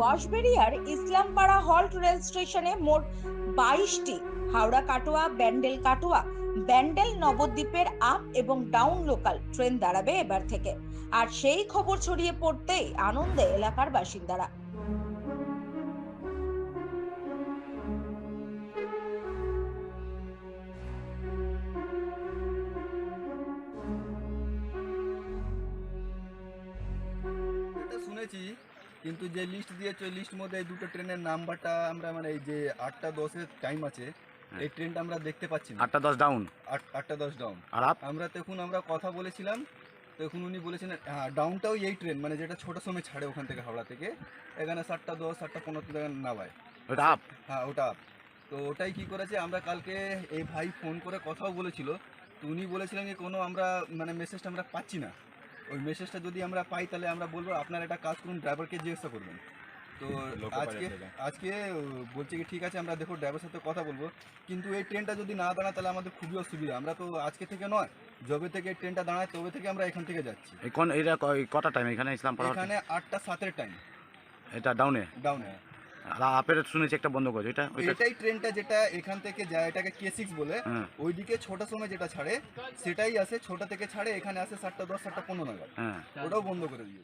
বসবেরিয়ার Islampara halt rail স্টেশনে মোট বাইশটি হাওড়া কাটোয়া, ব্যান্ডেল কাটোয়া, ব্যান্ডেল নবদ্বীপের আপ এবং ডাউন লোকাল ট্রেন দাঁড়াবে এবার থেকে। আর সেই খবর ছড়িয়ে পড়তেই আনন্দে এলাকার বাসিন্দারা। শুনেছি কিন্তু যে লিস্ট দিয়েছে ওই লিস্ট মধ্যে এই দুটো ট্রেনের নাম্বারটা আমরা মানে এই যে আটটা দশের টাইম আছে এই ট্রেনটা আমরা দেখতে পাচ্ছি না। আটটা দশ ডাউন আট- আটটা দশ ডাউন আর আপ? আমরা তখন আমরা কথা বলেছিলাম তখন উনি বলেছেন হ্যাঁ ডাউনটাও এই ট্রেন মানে যেটা ছোট সময় ছাড়ে ওখান থেকে হাওড়া থেকে এখানে সাতটা দশ সাতটা পনেরো থেকে নামায়। ওটা আপ? হ্যাঁ ওটা up। তো ওটাই কি করেছে আমরা কালকে এই ভাই ফোন করে কথাও বলেছিল তো উনি বলেছিলেন যে কোনো আমরা মানে মেসেজটা আমরা পাচ্ছি না। ওই মেসেজটা যদি আমরা পাই তাহলে আমরা বলব আপনার একটা কাজ করুন ড্রাইভারকে জিজ্ঞাসা করবেন। তো আজকে আজকে বলছে কি ঠিক আছে আমরা দেখো ড্রাইভারের সাথে কথা বলব। কিন্তু এই ট্রেনটা যদি না দাঁড়ায় তাহলে আমাদের খুবই অসুবিধা। আমরা তো আজকে থেকে নয় যবে থেকে ট্রেনটা দাঁড়ায় তবে থেকে আমরা এখান থেকে যাচ্ছি। এখন এটা কটা টাইম এখানে ইসলাম এখানে আটটা সাতের টাইম এটা ডাউনে ডাউনে আপের শুনেছি একটা বন্ধ করেছে এটা এটাই ট্রেনটা যেটা এখান থেকে যায় এটাকে কে সিক্স বলে। হ্যাঁ। ওইদিকে ছোটার সময় যেটা ছাড়ে সেটাই আসে ছোটা থেকে ছাড়ে এখানে আসে সাতটা দশ সাতটা পনেরো নাগাদ। হ্যাঁ। ওটাও বন্ধ করে দিয়েছে।